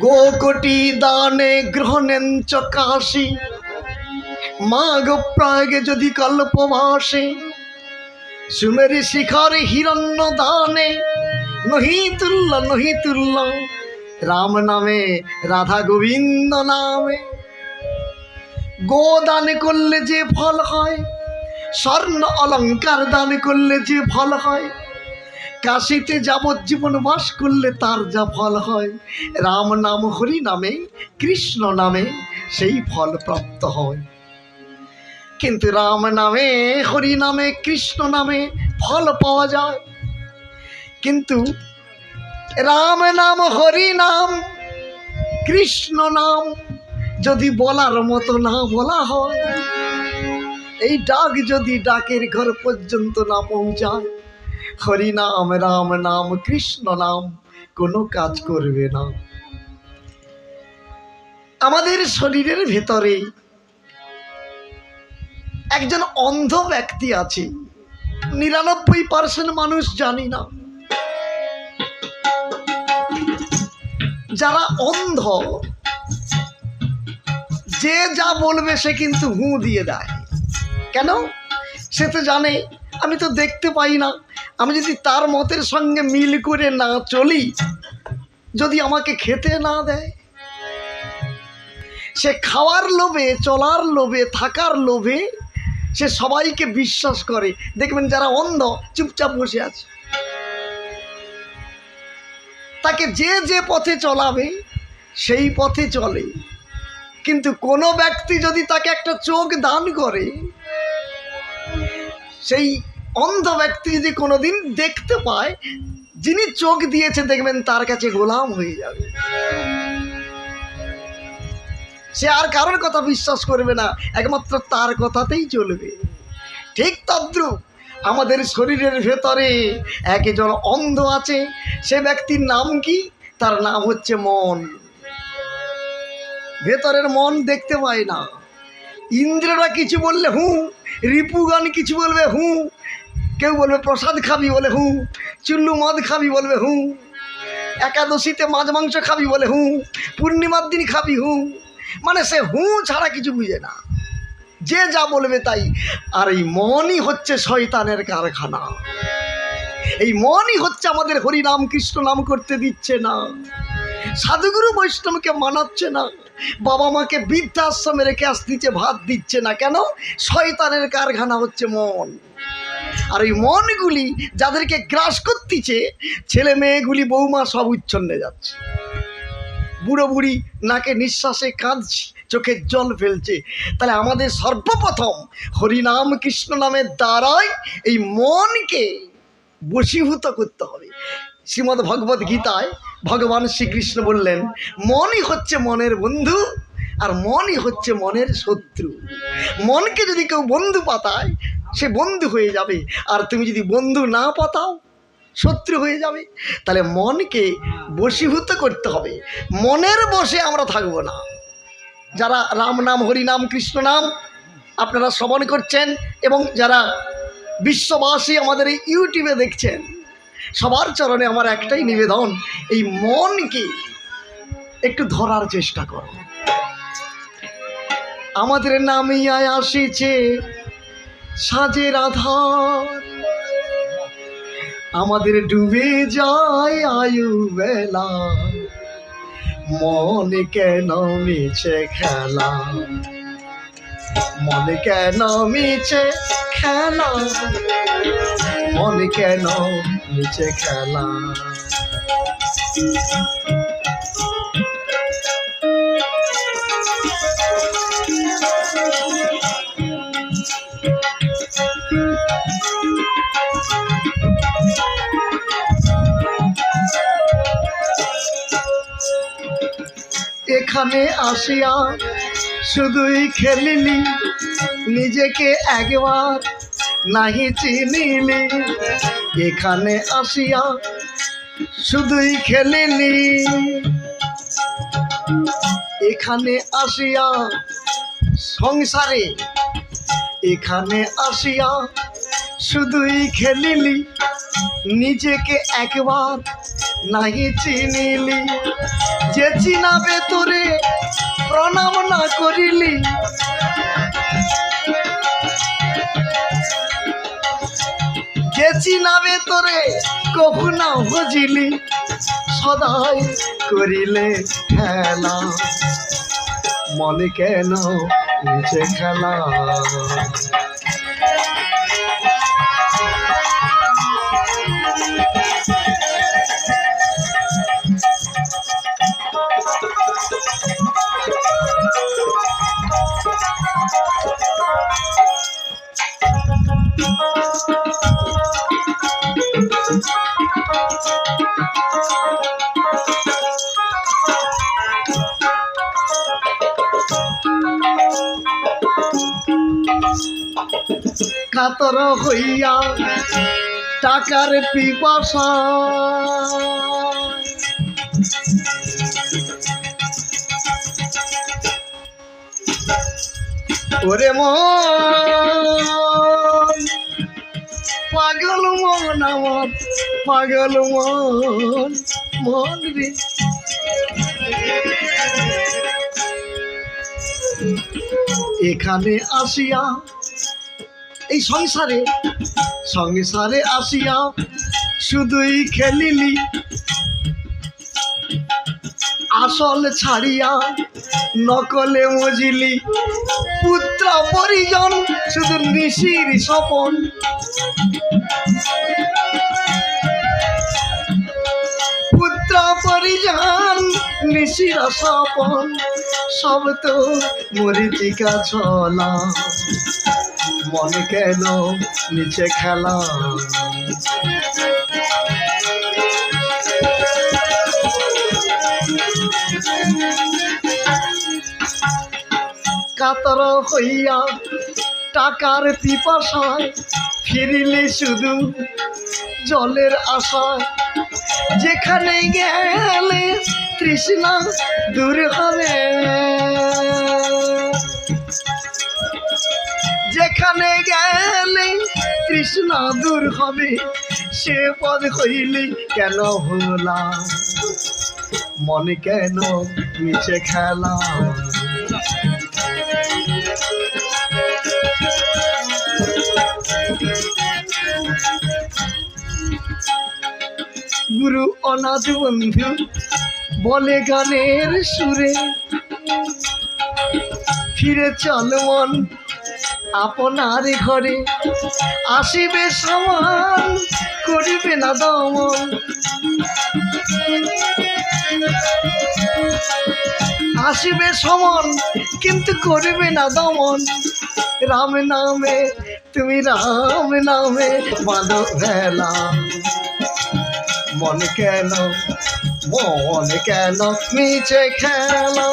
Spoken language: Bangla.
গোকটি দানে গ্রহণেঞ্চ কাশী। মাঘ প্রাগে যদি কল্পবাসে সুমেরি শিখরে হিরণ্য দানে নহি তুল্য নহি তুল্য রাম নামে, রাধা গোবিন্দ নামে। গো দান করলে যে ফল হয়, স্বর্ণ অলংকার দান করলে যে ফল হয়, কাশিতে যাবজ্জীবন বাস করলে তার যা ফল হয়, রাম নাম, হরি নামে, কৃষ্ণ নামে সেই ফল প্রাপ্ত হয়। কিন্তু রাম নামে, হরি নামে, কৃষ্ণ নামে ফল পাওয়া যায়। কিন্তু রাম নাম, হরি নাম, কৃষ্ণ নাম যদি বলার মতো না বলা হয়, এই ডাক যদি ডাকের ঘর পর্যন্ত না পৌঁছায়, হরি নাম, রাম নাম, কৃষ্ণ নাম কোনো কাজ করবে না। আমাদের শরীরের ভেতরে একজন অন্ধ ব্যক্তি আছে, নিরানব্বই পার্সেন্ট মানুষ জানি না। যারা অন্ধ, যে যা বলবে সে কিন্তু হু দিয়ে দেয়। কেন? সে তো জানে, আমি তো দেখতে পাই না। আমি যদি তার মতের সঙ্গে মিল করে না চলি, যদি আমাকে খেতে না দেয়, সে খাওয়ার লোভে, চলার লোভে, থাকার লোভে সে সবাইকে বিশ্বাস করে। দেখবেন যারা অন্ধ, চুপচাপ বসে আছে। তাকে যে যে পথে চলাবে, সেই পথে চলে। কিন্তু কোনো ব্যক্তি যদি তাকে একটা চোখ দান করে, সেই অন্ধ ব্যক্তি যদি কোনোদিন দেখতে পায়, যিনি চোখ দিয়েছে দেখবেন তার কাছে গোলাম হয়ে যাবে। সে আর কারোর কথা বিশ্বাস করবে না, একমাত্র তার কথাতেই চলবে। ঠিক তদ্রুপ। আমাদের শরীরের ভেতরে একজন অন্ধ আছে, সে ব্যক্তির নাম কি? তার নাম হচ্ছে মন। ভেতরের মন দেখতে পায় না। ইন্দ্ররা কিছু বললে হু, রিপুগান কিছু বলবে হু, কেউ বলবে প্রসাদ খাবি বলে হু, চুল্লু মদ খাবি বলবে হু, একাদশীতে মাছ মাংস খাবি বলে হু, পূর্ণিমার দিন খাবি হু। মানে সে হু ছাড়া কিছু বুঝে না। যে যা বলবে তাই। আর এই মনই হচ্ছে শয়তানের কারখানা। এই মনই হচ্ছে আমাদের হরিনাম কৃষ্ণ নাম করতে দিচ্ছে না। সাধুগুরু বৈষ্ণবকে মানাচ্ছে না। বাবা মাকে বৃদ্ধাশ্রমে রেখে আসতেছে, ভাত দিচ্ছে না। কেন? শয়তানের কারখানা হচ্ছে মন। আর ওই মনগুলি যাদেরকে গ্রাস করতেছে, ছেলে মেয়েগুলি বৌমা সব উচ্ছন্নে যাচ্ছে। বুড়ো বুড়ি নাকে নিঃশ্বাসে কাঁদছে চোখের জল ফেলছে। তাহলে আমাদের সর্বপ্রথম হরিনাম কৃষ্ণ নামের দ্বারাই এই মনকে বশীভূত করতে হবে। শ্রীমদ্ ভগবত গীতায় ভগবান শ্রীকৃষ্ণ বললেন, মনই হচ্ছে মনের বন্ধু আর মনই হচ্ছে মনের শত্রু। মনকে যদি কেউ বন্ধু পাতায়, সে বন্ধু হয়ে যাবে। আর তুমি যদি বন্ধু না পাতাও শত্রু হয়ে যাবে। তাহলে মনকে বশীভূত করতে হবে। মনের বসে আমরা থাকব না। যারা রাম নাম, হরি নাম, কৃষ্ণ নাম আপনারা শ্রবণ করছেন এবং যারা বিশ্ববাসী আমাদের এই ইউটিউবে দেখছেন, সবার চরণে আমার একটাই নিবেদন, এই মনকে একটু ধরার চেষ্টা করো। আমাদের নামিয়ায় আসিছে সাজের আধার আমাদের ডুবে যায় আয়ু বেলা মনে কেন মিছে খেলা? মনে কেন মিছে খেলা? মনে কেন মিছে খেলা? এখানে আসিয়া শুধুই খেলিলি, নিজেকে একবার নাহি চিনিলি। এখানে আসিয়া শুধুই খেলিলি, এখানে আসিয়া সংসারে, এখানে আসিয়া শুধুই খেলিলি, নিজেকে একবার নাহি চিনিলি। যে চিনাবে তোরে, প্রণাম না করিলি। যে চিনাবে তোরে, কবু না বুঝিলি সদাই করিলে খেলা। মনে কেন নিচে খেলা? কাতর হইয়া টাকার পিপাসা। ওরে মন, পাগল মন আমার, পাগল মন মন রে। এখানে আসিয়া এই সংসারে সংসারে আসিয়া শুধুই খেলিলি। আসল ছাড়িয়া নকলে মজিলি। পুত্র পরিজন, শুধু নিশির স্বপন। পুত্র পরিজন, নিশির স্বপন। সব তো মরিচিকা ছলা। মনে কেন নিচে খেলা কাতর হইয়া টাকার পিপাসায় ফিরিলে শুধু জলের আশায়। যেখানে গেলে তৃষ্ণা দূর হবে। যেখানে গেলে কৃষ্ণ দূর হবে। সে পদ হইলে কেন হলা? মনে কেন মিছে খেলা? গুরু অনাথ বন্ধু, বলে গানের সুরে। ফিরে চল মন আপনার ঘরে আসিবে সমান, করিবে না দমন। আসিবে সমন, কিন্তু করিবে না দমন। রাম নামে, তুমি রাম নামে বাঁধো ভেলা। মন কেন মন কেন নিচে খেলা?